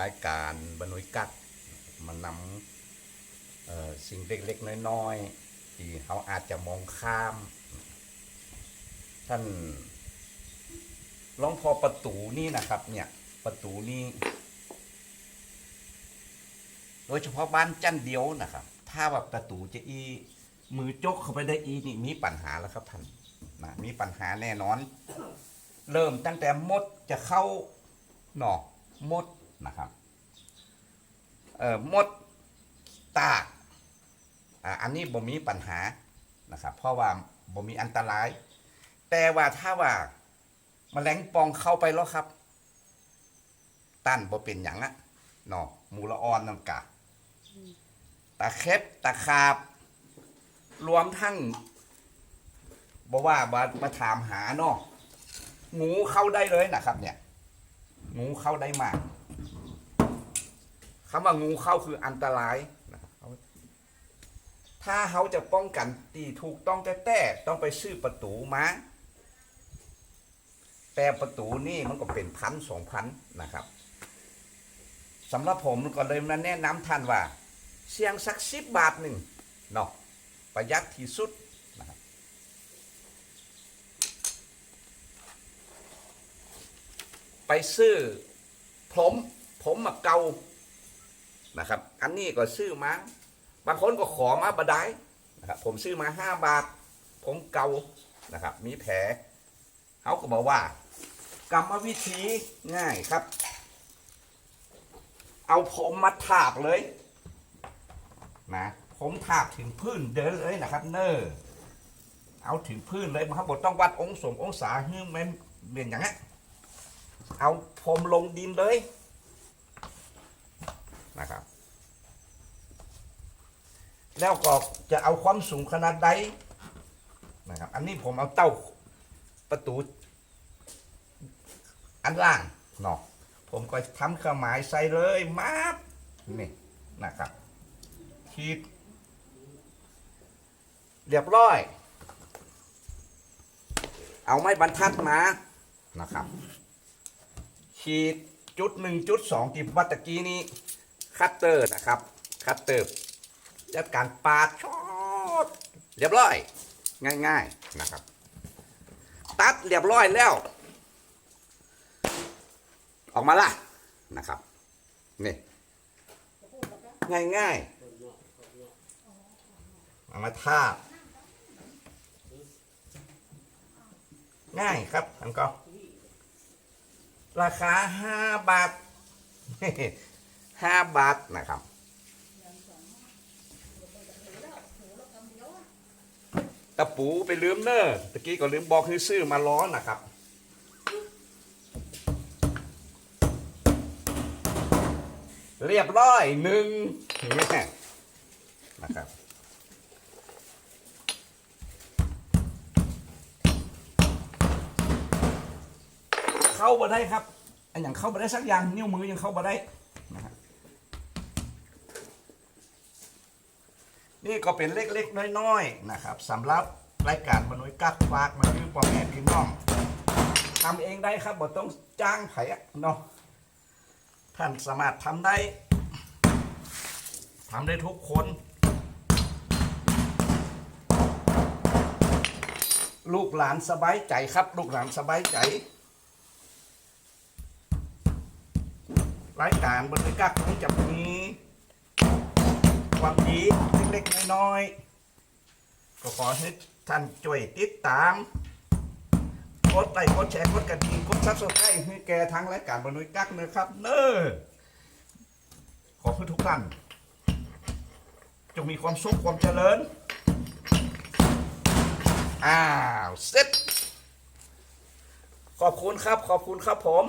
รายการบรรนุยกัดมันนำสิ่งเล็กๆ น้อยๆ ที่เขาอาจจะมองข้าม ท่านลองพอประตูนี่นะครับ เนี่ยประตูนี่โดยเฉพาะบ้านจันเดียวนะครับ ถ้าแบบประตูจะอีมือจกเข้าไปได้อีนี่มีปัญหาแล้วครับท่านนะมีปัญหาแน่นอน เริ่มตั้งแต่มดจะเข้าหนอกมด นะครับเอ่อมดตากอ่าอันนี้บ่มีปัญหานะครับ เพราะว่าบ่มีอันตราย แต่ว่าถ้าว่าแมลงปองเข้าไปแล้วครับต้านบ่เป็นหยังอะเนาะหมูละออนนั่นกะตะเข็บตะขาบ รวมทั้งบ่ว่ามามาถามหาเนาะงูเข้าได้เลยนะครับ เนี่ยงูเข้าได้มาก คำว่างูเข้าคืออันตรายนะถ้าเขาจะป้องกันตีถูกต้องแต่แต่ต้องไปซื้อประตูมาแต่ประตูนี่มันก็เป็นพันสองพันนะครับสำหรับผมก็เลยมาแนะนำท่านว่า เสียงสักสิบบาทหนึ่งเนาะประหยัดที่สุดนะครับไปซื้อผม ผมมาเกานะครับ อันนี้ก็ซื้อมา บางคนก็ขอมาบดายนะครับ ผมซื้อมาห้าบาท ผมเกานะครับ มีแผลเขาก็บอกว่ากรรมวิธีง่ายครับ เอาผมมาถากเลยนะผมถากถึงพื้นเดินเลยนะครับ เนอร์เอาถึงพื้นเลยครับบทต้องวัดองศงองศาให้มันเป็นอย่างนี้เอาผมลงดินเลย นะครับ แล้วก็จะเอาความสูงขนาดใดนะครับ อันนี้ผมเอาเต้าประตู อันล่างเนาะผมก็ทำเครื่องหมายใส่เลยมาบนี่นะครับขีดเรียบร้อย เอาไม้บรรทัดมานะครับขีดจุดหนึ่งจุดสองที่วัตะกี้นี้ คัตเตอร์นะครับ คัตเตอร์จัดการปาดชอดเรียบร้อย ง่าย ๆนะครับ ตัดเรียบร้อยแล้ว ออกมาละนะครับนี่ง่ายๆเอามาทาบง่ายครับอันก็ราคาห้าบาท ห้าบาทนะครับ ตะปูไปลืมเนอร์ตะกี้ก็ลืมบอกให้ซื้อมาล้อนะครับเรียบร้อยหนึ่งนี่นะครับ เข้ามาได้ครับ อันอย่างเข้ามาได้สักอย่างนิ้วมือยังเข้ามาได้นะฮะ นี่ก็เป็นเล็กๆน้อยๆนะครับสำหรับรายการมนุษย์กักฝากมาคือพ่อแม่พี่น้องทำเองได้ครับบ่ต้องจ้างไผ่เนาะท่านสามารถทำได้ทำได้ทุกคนลูกหลานสบายใจครับ ลูกหลานสบายใจรายการบริการนี้จะมี ความดีเล็กๆน้อยๆก็ขอให้ท่านช่วยติดตามกดไลค์กดแชร์กดกระดิ่งกดซับสไครต์ให้แกทางรายการบริการนะครับเน้อขอให้ทุกท่านจงมีความสุขความเจริญ อ้าว เสร็จ ขอบคุณครับ ขอบคุณครับผม